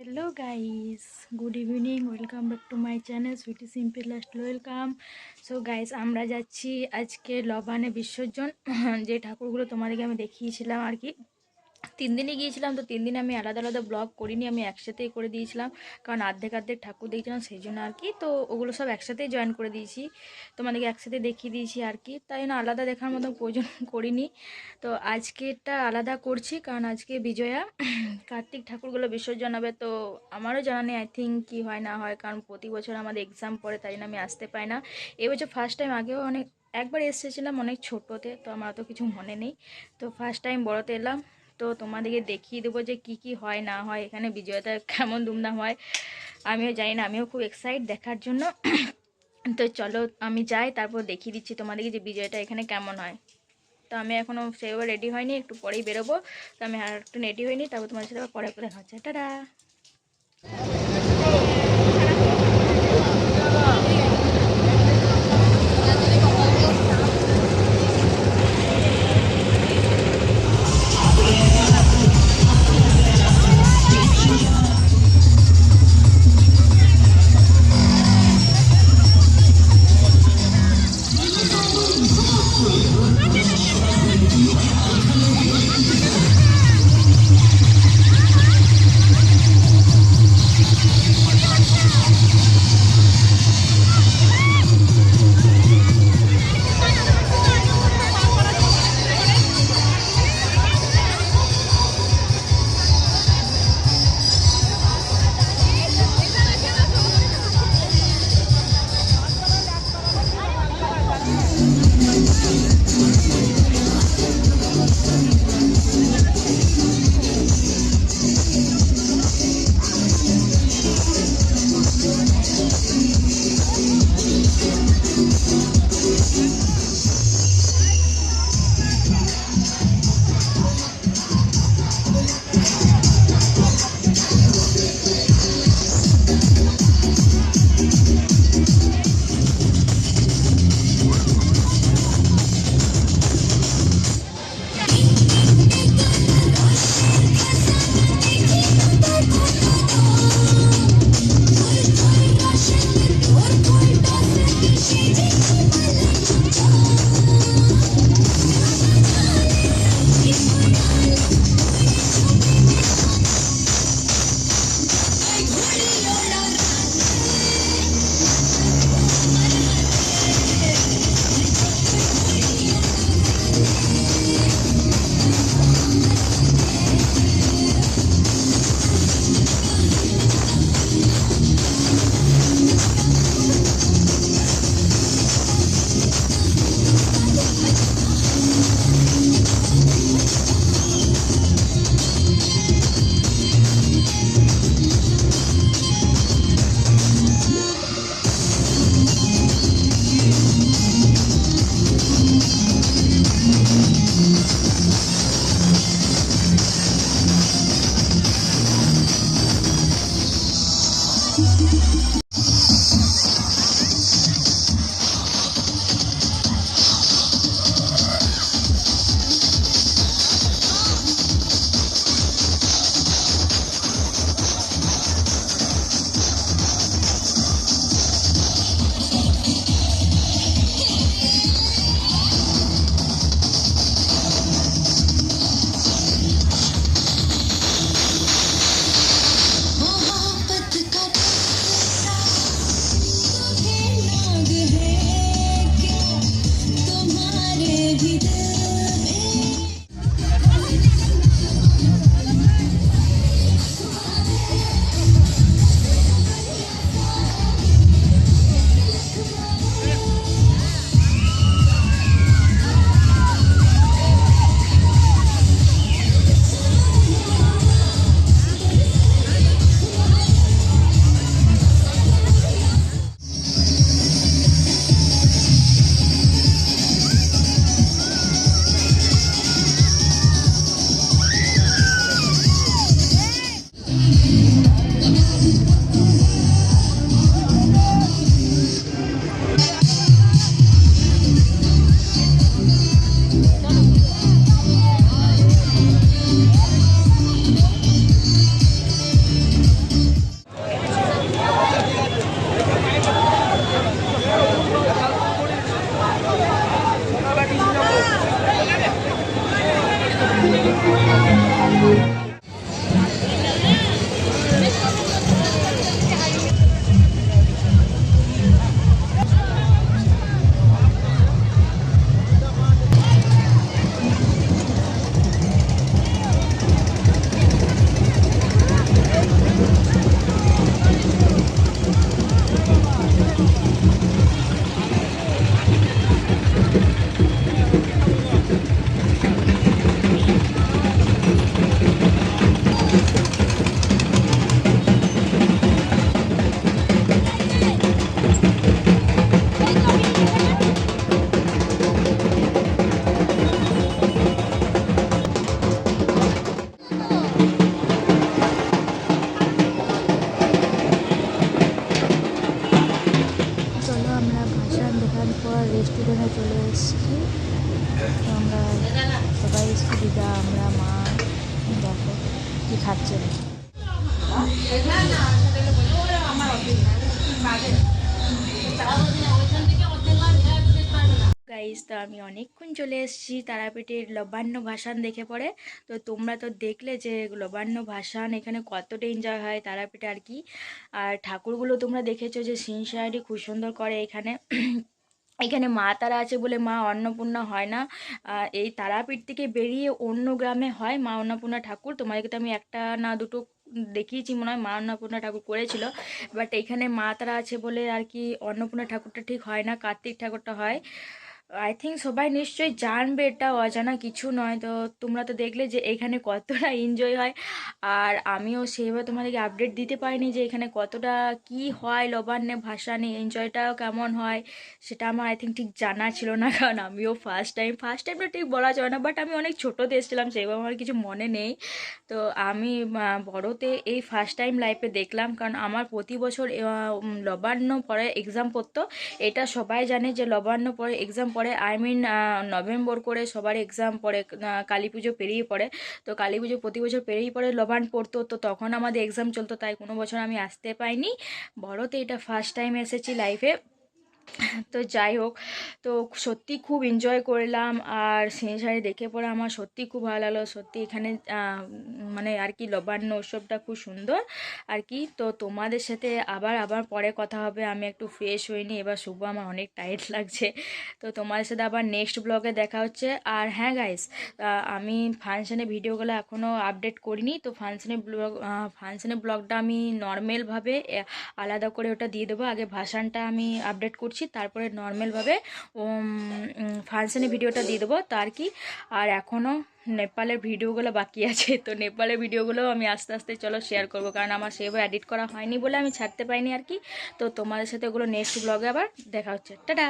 Hello guys good evening welcome back to my channel sweety simple last welcome so guys আমরা যাচ্ছি আজকে লবানে বিসর্জন, যে ঠাকুরগুলো তোমাদেরকে আমি দেখিয়েছিলাম আর কি। তিন দিনে গিয়েছিলাম, তো তিন দিনে আমি আলাদা আলাদা ব্লগ করিনি, আমি একসাথেই করে দিয়েছিলাম। কারণ আর্ধেক অর্ধেক ঠাকুর দেখছিলাম, সেই জন্য আর কি। তো ওগুলো সব একসাথেই জয়েন করে দিয়েছি। তোমাদেরকে একসাথে দেখিয়ে দিয়েছি আর কি। তাই জন্য আলাদা দেখার মতো প্রয়োজন করিনি। তো আজকেরটা আলাদা করছি, কারণ আজকে বিজয়া। কার্তিক ঠাকুরগুলো বিসর্জন হবে তো আমারও জানা নেই আই থিঙ্ক কী হয়, না হয়। কারণ প্রতি বছর আমাদের এক্সাম পড়ে, তাই জন্য আমি আসতে পাই না। এবছর ফার্স্ট টাইম আগেও অনেক, একবার এসেছিলাম অনেক ছোটোতে, তো আমার তো কিছু মনে নেই। তো ফার্স্ট টাইম বড়তে এলাম। তো তোমাদেরকে দেখিয়ে দেবো যে কি কি হয়, না হয়। এখানে বিজয়তা কেমন দুমদাম হয়, আমিও জানি না, আমিও খুব এক্সাইট দেখার জন্য। তো চলো আমি যাই, তারপর দেখিয়ে দিচ্ছি তোমাদেরকে যে বিজয়টা এখানে কেমন হয়। তো আমি এখনও সেভাবে রেডি হয়নি, একটু পরেই বেরোবো। তো আমি আর একটু রেডি হয়নি, তারপর তোমার সাথে আবার পরে করে হচ্ছে। টাটা! চলে এসেছি। আমরা সবাই দিদা, আমরা, মা, দেখো কি খাচ্ছে। গাইস তো আমি অনেকক্ষণ চলে এসেছি তারাপীঠের লবান্ন ভাসান দেখে পড়ে। তো তোমরা তো দেখলে যে লবান্ন ভাসান এখানে কতটা এনজয় হয় তারাপীঠে আর কি। আর ঠাকুরগুলো তোমরা দেখেছ যে সিন সাইডে খুব সুন্দর করে এখানে এখানে মা তারা আছে বলে মা অন্নপূর্ণা হয় না। এই তারাপীঠ থেকে বেরিয়ে অন্য গ্রামে হয় মা অন্নপূর্ণা ঠাকুর। তোমাদেরকে তো আমি একটা না দুটো দেখিয়েছি মনে হয় মা অন্নপূর্ণা ঠাকুর করেছিল। বাট এখানে মা তারা আছে বলে আর কি অন্নপূর্ণা ঠাকুরটা ঠিক হয় না, কার্তিক ঠাকুরটা হয়। আই থিঙ্ক সবাই নিশ্চয়ই জানবে এটা অজানা কিছু নয়। তো তোমরা তো দেখলে যে এখানে কতটা এনজয় হয়। আর আমিও সেইভাবে তোমাদেরকে আপডেট দিতে পারিনি যে এখানে কতটা কি হয় লবান্নে ভাসানে এনজয়টাও কেমন হয় সেটা আমার আই থিঙ্ক ঠিক জানা ছিল না। কারণ আমিও ফার্স্ট টাইম ফার্স্ট টাইমটা ঠিক বলা যাবে না বাট আমি অনেক ছোটোতে এসেছিলাম, সেইভাবে আমার কিছু মনে নেই। তো আমি বড়তে এই ফার্স্ট টাইম লাইফে দেখলাম, কারণ আমার প্রতি বছর লবান্ন পরে এক্সাম পড়তো। এটা সবাই জানে যে লবান্ন পরে এক্সাম পড়ে আই মিন নভেম্বর করে সবার এক্সাম পড়ে কালী পুজো পেরিয়ে পড়ে। তো কালী পুজো প্রতি বছর পেরিয়ে পড়ে, লবান পড়তো। তো তখন আমাদের এক্সাম চলতো, তাই কোনো বছর আমি আসতে পাইনি। বড়তে এটা ফার্স্ট টাইম এসেছি লাইফে তো যাই হোক, তো সত্যি খুব এনজয় করলাম। আর সেই শাড়ি দেখে পরে আমার সত্যি খুব ভালো লাগল। সত্যি এখানে মানে আর কি লবান্ন উৎসবটা খুব সুন্দর। আর কি, তো তোমাদের সাথে আবার আবার পরে কথা হবে। আমি একটু ফ্রেশ হইনি এবার শুভ আমার অনেক টাইট লাগছে। তো তোমাদের সাথে আবার নেক্সট ব্লগে দেখা হচ্ছে। আর হ্যাঁ গাইস আমি ফাংশানে ভিডিওগুলো এখনও আপডেট করিনি। তো ফাংশানে ব্লগ ফাংশানে ব্লগটা আমি নর্মালভাবে আলাদা করে ওটা দিয়ে দেবো। আগে ভাসানটা আমি আপডেট করছি তারপরে নর্মালভাবে ফাংশানে ভিডিওটা দিয়ে দেবো, তার কি? আর এখনও নেপালের ভিডিওগুলো বাকি আছে, তো নেপালের ভিডিওগুলো আমি আস্তে আস্তে, চলো শেয়ার করব, কারণ আমার সেভাবে এডিট করা হয়নি বলে আমি ছাড়তে পাইনি আর কি। তো তোমাদের সাথে ওগুলো নেক্সট ব্লগে আবার দেখা হচ্ছে। টাটা!